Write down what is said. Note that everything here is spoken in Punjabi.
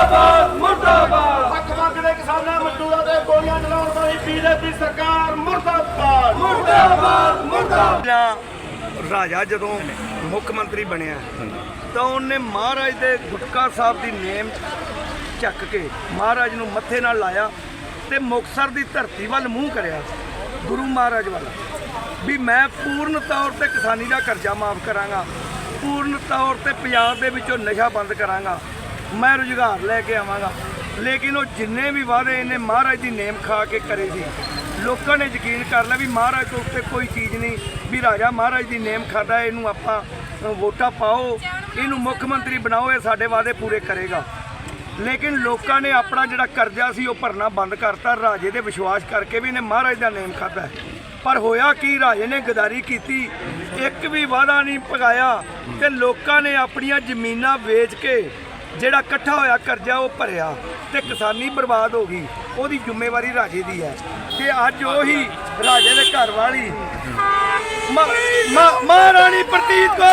ਮੁਰਦਾਬਾਦ ਮੁਰਦਾਬਾਦ। ਹੱਕ ਮੰਗਦੇ ਕਿਸਾਨਾਂ ਮਜ਼ਦੂਰਾਂ ਦੇ ਗੋਲੀਆਂ ਚਲਾਉਣ ਵਾਲੀ ਬੀਜੇਪੀ ਸਰਕਾਰ ਮੁਰਦਾਬਾਦ। ਮੁਰਦਾਬਾਦ ਮੁਰਦਾਬਾਦ। ਜਾਂ ਰਾਜਾ ਜਦੋਂ ਮੁੱਖ ਮੰਤਰੀ ਬਣਿਆ ਤਾਂ ਉਹਨੇ ਮਹਾਰਾਜ ਦੇ ਗੁਟਕਾ ਸਾਹਿਬ ਦੀ ਨੇਮ ਚੱਕ ਕੇ ਮਹਾਰਾਜ ਨੂੰ ਮੱਥੇ ਨਾਲ ਲਾਇਆ ਤੇ ਮੁਕਤਸਰ ਦੀ ਧਰਤੀ ਵੱਲ ਮੂੰਹ ਕਰਿਆ ਗੁਰੂ ਮਹਾਰਾਜ ਵੱਲ। ਵੀ ਮੈਂ ਪੂਰਨ ਤੌਰ ਤੇ ਕਿਸਾਨੀ ਦਾ ਕਰਜ਼ਾ ਮਾਫ ਕਰਾਂਗਾ ਪੂਰਨ ਤੌਰ ਤੇ ਪੰਜਾਬ ਦੇ ਵਿੱਚੋਂ ਨਸ਼ਾ ਬੰਦ ਕਰਾਂਗਾ ਮੈਂ ਰੁਜ਼ਗਾਰ ਲੈ ਕੇ ਆਵਾਂਗਾ। ਲੇਕਿਨ ਉਹ ਜਿੰਨੇ ਵੀ ਵਾਅਦੇ ਇਹਨੇ ਮਹਾਰਾਜ ਦੀ ਨੇਮ ਖਾ ਕੇ ਕਰੇ ਸੀ। ਲੋਕਾਂ ਨੇ ਯਕੀਨ ਕਰ ਲਿਆ ਵੀ ਮਹਾਰਾਜ ਤੋਂ ਉੱਤੇ ਕੋਈ ਚੀਜ਼ ਨਹੀਂ। ਵੀ ਰਾਜਾ ਮਹਾਰਾਜ ਦੀ ਨੇਮ ਖਾਦਾ, ਇਹਨੂੰ ਆਪਾਂ ਵੋਟਾਂ ਪਾਓ। ਇਹਨੂੰ ਮੁੱਖ ਮੰਤਰੀ ਬਣਾਓ, ਇਹ ਸਾਡੇ ਵਾਅਦੇ ਪੂਰੇ ਕਰੇਗਾ। ਲੇਕਿਨ ਲੋਕਾਂ ਨੇ ਆਪਣਾ ਜਿਹੜਾ ਕਰਜ਼ਾ ਸੀ, ਉਹ ਭਰਨਾ ਬੰਦ ਕਰਤਾ। ਰਾਜੇ ਦੇ ਵਿਸ਼ਵਾਸ ਕਰਕੇ ਵੀ ਇਹਨੇ ਮਹਾਰਾਜ ਦਾ ਨੇਮ ਖਾਦਾ। ਪਰ ਹੋਇਆ ਕੀ, ਰਾਜੇ ਨੇ ਗਦਾਰੀ ਕੀਤੀ। ਇੱਕ ਵੀ ਵਾਅਦਾ ਨਹੀਂ ਪਗਾਇਆ ਤੇ ਲੋਕਾਂ ਨੇ ਆਪਣੀਆਂ ਜ਼ਮੀਨਾਂ ਵੇਚ ਕੇ ਜਿਹੜਾ ਇਕੱਠਾ ਹੋਇਆ ਕਰਜ਼ਾ ਉਹ ਭਰਿਆ ਤੇ ਕਿਸਾਨੀ ਬਰਬਾਦ ਹੋ ਗਈ, ਉਹਦੀ ਜ਼ਿੰਮੇਵਾਰੀ ਰਾਜੇ ਦੀ ਹੈ ਤੇ ਅੱਜ ਉਹੀ ਰਾਜੇ ਦੇ ਘਰ ਵਾਲੀ ਮਹਾਰਾਣੀ ਪ੍ਰਤੀਤ ਕੌਰ